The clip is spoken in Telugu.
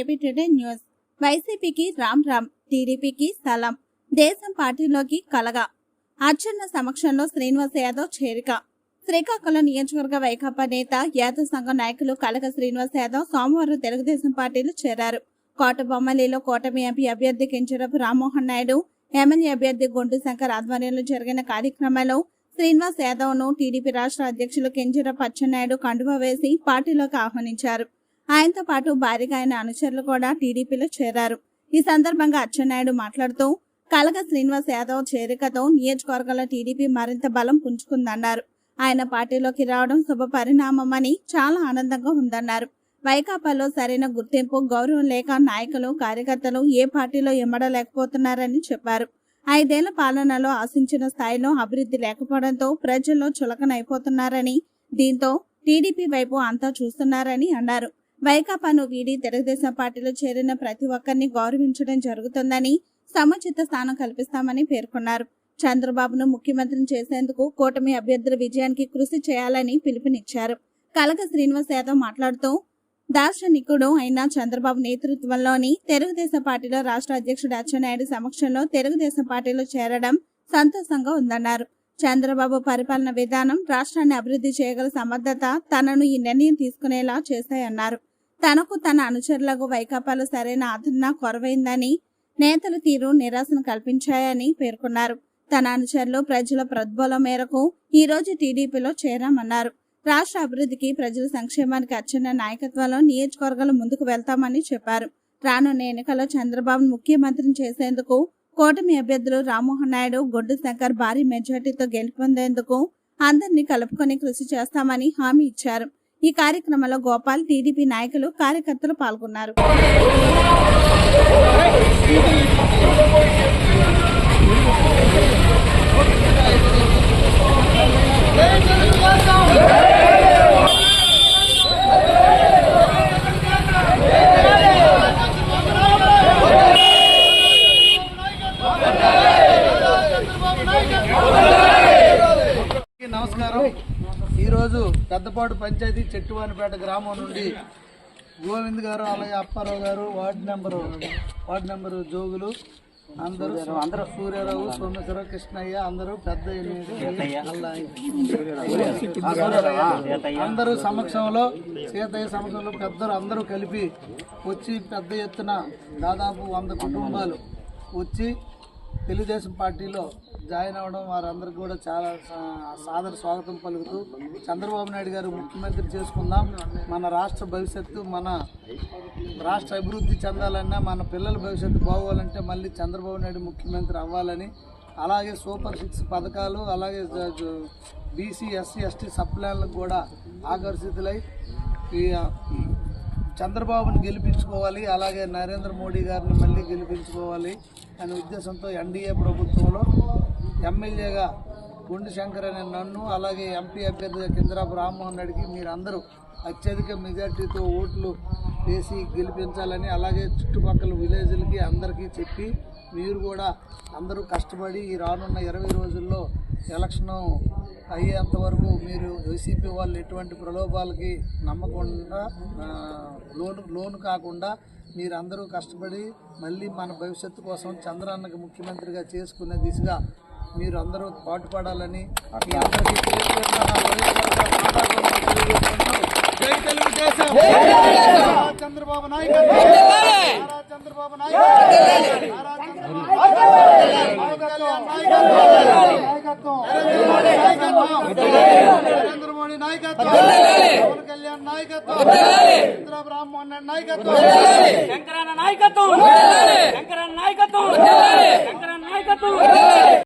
AP today news. వైసీపీకి రామ్ రామ్ టీడీపీకి సలాం దేశం పార్టీలోకి కలగా. అచ్చెన్న సమక్షంలో శ్రీనివాస్ యాదవ్ చేరిక. శ్రీకాకుళం నియోజకవర్గ వైకాపా నేత యాదవ్ సంఘం నాయకులు కలగ శ్రీనివాస్ యాదవ్ సోమవారం తెలుగుదేశం పార్టీలో చేరారు. కోటబొమ్మలిలో కూటమి ఎంపీ అభ్యర్థి Kinjarapu Rammohan Naidu M L A అభ్యర్థి గొంటు శంకర్ ఆధ్వర్యంలో జరిగిన కార్యక్రమంలో శ్రీనివాస్ యాదవ్ను టీడీపీ రాష్ట్ర అధ్యక్షులు కింజరపు అచ్చెన్నాయుడు కండువా వేసి పార్టీలోకి ఆహ్వానించారు. ఆయనతో పాటు భారీగా ఆయన అనుచరులు కూడా టీడీపీలో చేరారు. ఈ సందర్భంగా అచ్చెన్నాయుడు మాట్లాడుతూ కలగ శ్రీనివాస్ యాదవ్ చేరికతో నియోజకవర్గంలో టీడీపీ మరింత బలం పుంజుకుందన్నారు. ఆయన పార్టీలోకి రావడం శుభ పరిణామమని చాలా ఆనందంగా ఉందన్నారు. వైకాపాలో సరైన గుర్తింపు గౌరవం లేక నాయకులు కార్యకర్తలు ఏ పార్టీలో ఎమ్మడలేకపోతున్నారని చెప్పారు. ఐదేళ్ళ పాలనలో ఆశించిన స్థాయిలో అభివృద్ధి లేకపోవడంతో ప్రజల్లో చులకనైపోతున్నారని దీంతో టీడీపీ వైపు అంతా చూస్తున్నారని అన్నారు. వైకాపాను వీడి తెలుగుదేశం పార్టీలో చేరిన ప్రతి ఒక్కరిని గౌరవించడం జరుగుతుందని సముచిత స్థానం కల్పిస్తామని పేర్కొన్నారు. చంద్రబాబును ముఖ్యమంత్రిని చేసేందుకు కూటమి అభ్యర్థుల విజయానికి కృషి చేయాలని పిలుపునిచ్చారు. కలక శ్రీనివాస్ యాదవ్ మాట్లాడుతూ దార్శనికుడు అయిన చంద్రబాబు నేతృత్వంలోని తెలుగుదేశం పార్టీలో రాష్ట్ర అధ్యక్షుడు అచ్చెన్నాయుడు సమక్షంలో తెలుగుదేశం పార్టీలో చేరడం సంతోషంగా ఉందన్నారు. చంద్రబాబు పరిపాలన విధానం రాష్ట్రాన్ని అభివృద్ధి చేయగల సమర్థత తనను ఈ నిర్ణయం తీసుకునేలా చేశాయన్నారు. తనకు తన అనుచరులకు వైకాపాలో సరైన ఆదరణ కొరవైందని నేతల తీరు నిరాశను కల్పించాయని పేర్కొన్నారు. తన అనుచరులు ప్రజల ప్రద్బలం మేరకు ఈ రోజు టీడీపీలో చేరామన్నారు. రాష్ట్ర అభివృద్ధికి ప్రజల సంక్షేమానికి అర్చన నాయకత్వంలో నియోజకవర్గాలు ముందుకు వెళ్తామని చెప్పారు. రానున్న ఎన్నికల్లో చంద్రబాబు ముఖ్యమంత్రిని చేసేందుకు కూటమి అభ్యర్థులు రామ్మోహన్ నాయుడు గొడ్డు శంకర్ భారీ మెజార్టీతో గెలుపొందేందుకు అందరినీ కలుపుకొని కృషి చేస్తామని హామీ ఇచ్చారు. ఈ కార్యక్రమంలో గోపాల్ టీడీపీ నాయకులు కార్యకర్తలు పాల్గొన్నారు. నమస్కారం. ఈరోజు పెద్దపాడు పంచాయతీ చెట్టువానిపేట గ్రామం నుండి గోవింద్ గారు అలాగే Apparao garu ward number ward number Jogulu అందరూ అందరూ. సూర్యారావు సోమేశ్వరరావు కృష్ణయ్య అందరూ పెద్ద. అందరూ సమక్షంలో సీతయ్య సమక్షంలో పెద్దలు అందరూ కలిపి వచ్చి పెద్ద ఎత్తున దాదాపు వంద కుటుంబాలు వచ్చి తెలుగుదేశం పార్టీలో జాయిన్ అవ్వడం వారందరికీ కూడా చాలా సా- సాదర స్వాగతం పలుకుతూ చంద్రబాబు నాయుడు గారు ముఖ్యమంత్రి చేసుకుందాం. మన రాష్ట్ర భవిష్యత్తు మన రాష్ట్ర అభివృద్ధి చెందాలన్నా మన పిల్లల భవిష్యత్తు బాగోవాలంటే మళ్ళీ చంద్రబాబు నాయుడు ముఖ్యమంత్రి అవ్వాలని. అలాగే సూపర్ సిక్స్ పథకాలు అలాగే బీసీ ఎస్సీ ఎస్టీ సప్లాన్లకు కూడా ఆకర్షితులై ఈ చంద్రబాబుని గెలిపించుకోవాలి అలాగే నరేంద్ర మోడీ గారిని మళ్ళీ గెలిపించుకోవాలి అనే ఉద్దేశంతో ఎన్డీఏ ప్రభుత్వంలో ఎమ్మెల్యేగా గుండు శంకర్ అనే నన్ను అలాగే ఎంపీ అభ్యర్థిగా కిందరాపు రామ్మోహన్ రెడ్డికి మీరందరూ అత్యధిక మెజార్టీతో ఓట్లు వేసి గెలిపించాలని అలాగే చుట్టుపక్కల విలేజ్లకి అందరికీ చెప్పి మీరు కూడా అందరూ కష్టపడి ఈ రానున్న ఇరవై రోజుల్లో ఎలక్షను అయ్యేంత వరకు మీరు వైసీపీ వాళ్ళు ఎటువంటి ప్రలోభాలకి నమ్మకుండా లోను లోను కాకుండా మీరందరూ కష్టపడి మళ్ళీ మన భవిష్యత్తు కోసం చంద్రన్నకి ముఖ్యమంత్రిగా చేసుకునే దిశగా మీరు అందరూ పాటుపడాలని మీ అందరికీ చంద్రబాబు చంద్రబాబు నాయకత్వం నరేంద్ర మోడీ నాయకత్వం పవన్ కళ్యాణ్ నాయకత్వం రామ్మోహన్ రెడ్డి నాయకత్వం శంకరన్న నాయకత్వం శంకరన్న నాయకత్వం శంకరన్న నాయకత్వం